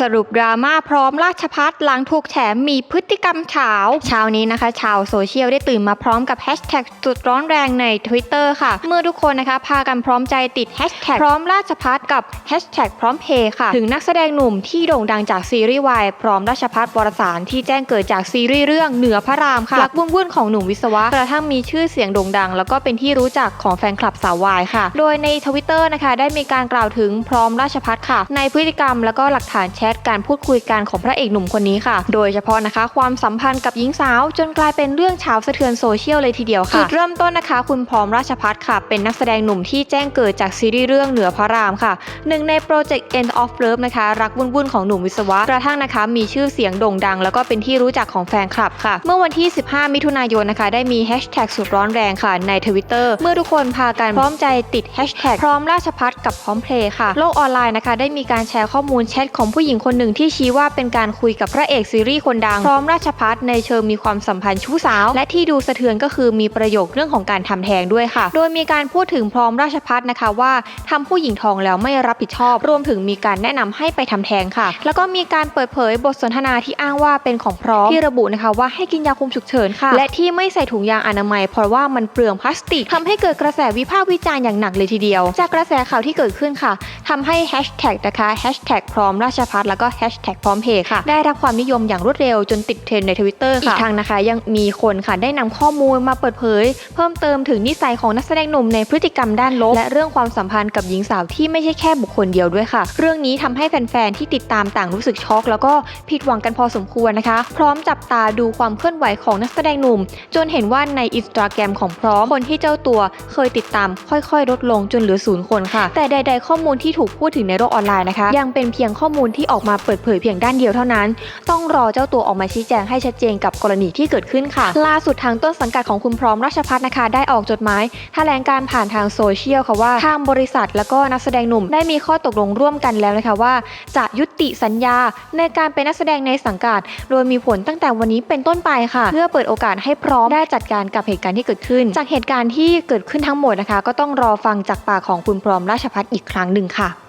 สรุปดราม่าพร้อมราชพัฒหลังถูกแฉมีพฤติกรรมเฉาเช้านี้นะคะ ชาวโซเชียลได้ตื่นมาพร้อมกับแฮชแท็กสุดร้อนแรงใน Twitter ค่ะ เมื่อทุกคนนะคะพากันพร้อมใจติดแฮชแท็กพร้อมราชพัฒกับแฮชแท็กพร้อมเพย์ค่ะ ถึงนักแสดงหนุ่มที่โด่งดังจากซีรีส์วายพร้อมราชพัฒวรสารที่แจ้งเกิดจากซีรีส์เรื่องเหนือพระรามค่ะรักวุ่นวุ่นๆของหนุ่มวิศวะกระทั่งมีชื่อเสียงโด่งดัง แล้วก็เป็นที่รู้จักของแฟนคลับสาววายค่ะ โดยในทวิตเตอร์นะคะได้มีการกล่าวถึงพร้อมราชพัฒค่ะ ในพฤติกรรมแล้วก็หลักฐานแชทการพูดคุยกันของพระเอกหนุ่มคนนี้ค่ะ โดยเฉพาะนะคะ ความสัมพันธ์กับหญิงสาว จนกลายเป็นเรื่องชาวสะเทือนโซเชียลเลยทีเดียวค่ะจุดเริ่มต้นนะคะ คุณพร้อมราชพัฒค่ะ เป็นนักแสดงหนุ่มที่แจ้งเกิดจากซีรีส์เรื่องเหนือพระรามค่ะหนึ่งในโปรเจกต์ End of Love นะคะ รักวุ่นๆของหนุ่มวิศวะกระทั่งนะคะ มีชื่อเสียงโด่งดัง แล้วก็เป็นที่รู้จักของแฟนคลับค่ะ เมื่อวันที่ 15 มิถุนายนนะคะ ได้มีแฮชแท็กสุดร้อนแรงค่ะในทวิตเตอร์เมื่อทุกคนพากันพร้อมใจติดแฮชแท็กพร้อมราชพัฒกับพร้อมเพลย์ค่ะโลกออนไลน์นะคะ ได้มีการแชร์ข้อมูลแชทของผู้หญิงคนหนึ่งที่ชี้ว่าเป็นการคุยกับพระเอกซีรีส์คนดัง พร้อมราชพัฒในเชิงมีความสัมพันธ์ชู้สาว และที่ดูสะเทือนก็คือมีประโยคเรื่องของการทำแท้งด้วยค่ะ โดยมีการพูดถึงพร้อมราชพัฒนะคะว่าทำผู้หญิงท้องแล้วไม่รับผิดชอบ รวมถึงมีการแนะนำให้ไปทำแท้งค่ะ แล้วก็มีการเปิดเผยบทสนทนาที่อ้างว่าเป็นของพร้อมที่ระบุนะคะว่าให้กินยาคุมฉุกเฉินค่ะ และที่ไม่ใส่ถุงยางอนามัย เพราะว่ามันเปลืองพลาสติกทำให้เกิดกระแสวิพากษ์วิจารณ์อย่างหนักเลยทีเดียว จากกระแสข่าวที่เกิดขึ้นค่ะทำให้แฮชแท็กนะคะแฮชแท็กพร้อมราชพัฒแล้วก็แฮชแท็กพร้อมเพย์ค่ะ ได้รับความนิยมอย่างรวดเร็วจนติดเทรนในทวิตเตอร์ค่ะอีกทางนะคะ ยังมีคนค่ะได้นำข้อมูลมาเปิดเผย เพิ่มเติมถึงนิสัยของนักแสดงหนุ่มในพฤติกรรมด้านลบ และเรื่องความสัมพันธ์กับหญิงสาวที่ไม่ใช่แค่บุคคลเดียวด้วยค่ะ เรื่องนี้ทำให้แฟนๆที่ติดตามต่างรู้สึกช็อก แล้วก็ผิดหวังกันพอสมควรนะคะ พร้อมจับตาดูความเคลื่อนไหวของนักแสดงหนุ่ม จนเห็นว่าในอินสตาแกรมของพร้อมคนที่เจ้าตัวเคยติดตามค่อยๆ ลดลงจนเหลือศูนย์คนค่ะ แต่ใด ๆ ข้อมูลที่ถูกพูดถึงในโลกออนไลน์นะคะ ยังเป็นเพียงข้อมูลที่ออกอกมาเปิดเผยเพียงด้านเดียวเท่านั้น ต้องรอเจ้าตัวออกมาชี้แจงให้ชัดเจนกับกรณีที่เกิดขึ้นค่ะ ล่าสุดทางต้นสังกัดของคุณพร้อมราชพัฒนะคะได้ออกจดหมายแถลงการผ่านทางโซเชียลค่ะว่าทางบริษัทแล้วก็นักแสดงหนุ่มได้มีข้อตกลงร่วมกันแล้วนะคะว่า จะยุติสัญญาในการเป็นนักแสดงในสังกัด โดยมีผลตั้งแต่วันนี้เป็นต้นไปค่ะ เพื่อเปิดโอกาสให้พร้อมได้จัดการกับเหตุการณ์ที่เกิดขึ้น จากเหตุการณ์ที่เกิดขึ้นทั้งหมดนะคะ ก็ต้องรอฟังจากปากของคุณพร้อมราชพัฒอีกครั้งหนึ่งค่ะ